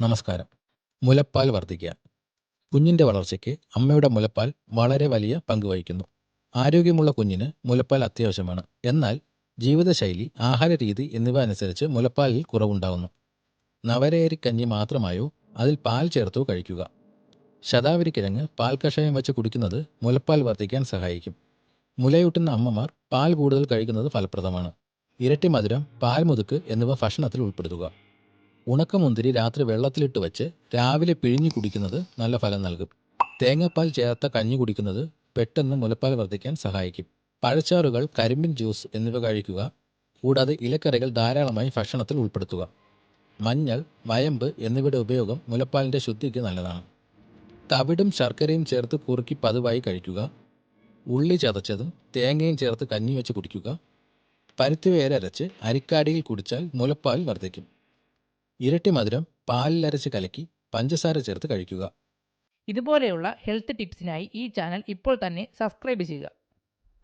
നമസ്കാരം. മുലപ്പാൽ വർദ്ധിക്കുക കുഞ്ഞിന്റെ വളർച്ചയ്ക്ക് അമ്മയുടെ മുലപ്പാൽ വളരെ വലിയ പങ്ക് വഹിക്കുന്നു. ആരോഗ്യമുള്ള കുഞ്ഞിന് മുലപ്പാൽ അത്യാവശ്യമാണ്. എന്നാൽ ജീവിതശൈലി ആഹാര രീതി എന്നിവ അനുസരിച്ച് മുലപ്പാലിൽ കുറവുണ്ടാകുന്നു നവരയരിക്കഞ്ഞി മാത്രമായോ അതിൽ പാൽ ചേർത്തോ കഴിക്കുക. ശതാവരിക്കിഴങ്ങ് പാൽ കഷായം വെച്ച് കുടിക്കുന്നത് മുലപ്പാൽ വർദ്ധിക്കാൻ സഹായിക്കും. മുലയൂട്ടുന്ന അമ്മമാർ പാൽ കൂടുതൽ കഴിക്കുന്നത് ഫലപ്രദമാണ്. ഇരട്ടി മധുരം പാൽ മുതുക്ക് എന്നിവ ഭക്ഷണത്തിൽ ഉൾപ്പെടുത്തുക. ഉണക്കമുന്തിരി രാത്രി വെള്ളത്തിലിട്ട് വെച്ച് രാവിലെ പിഴിഞ്ഞു കുടിക്കുന്നത് നല്ല ഫലം നൽകും. തേങ്ങാപ്പാൽ ചേർത്ത കഞ്ഞി കുടിക്കുന്നത് പെട്ടെന്ന് മുലപ്പാൽ വർദ്ധിക്കാൻ സഹായിക്കും. പഴച്ചാറുകൾ കരിമ്പിൻ ജ്യൂസ് എന്നിവ കഴിക്കുക. കൂടാതെ ഇലക്കറികൾ ധാരാളമായി ഭക്ഷണത്തിൽ ഉൾപ്പെടുത്തുക. മഞ്ഞൾ വയമ്പ് എന്നിവയുടെ ഉപയോഗം മുലപ്പാലിന്റെ ശുദ്ധിക്ക് നല്ലതാണ്. തവിടും ശർക്കരയും ചേർത്ത് കുറുക്കി പതിവായി കഴിക്കുക. ഉള്ളി ചതച്ചതും തേങ്ങയും ചേർത്ത് കഞ്ഞി വെച്ച് കുടിക്കുക. പരുത്തിവേരരച്ച് അരിക്കാടിയിൽ കുടിച്ചാൽ മുലപ്പാൽ വർദ്ധിക്കും. ഇരട്ടി മധുരം പാലിലരച്ച് കലക്കി പഞ്ചസാര ചേർത്ത് കഴിക്കുക. ഇതുപോലെയുള്ള ഹെൽത്ത് ടിപ്സിനായി ഈ ചാനൽ ഇപ്പോൾ തന്നെ സബ്സ്ക്രൈബ് ചെയ്യുക.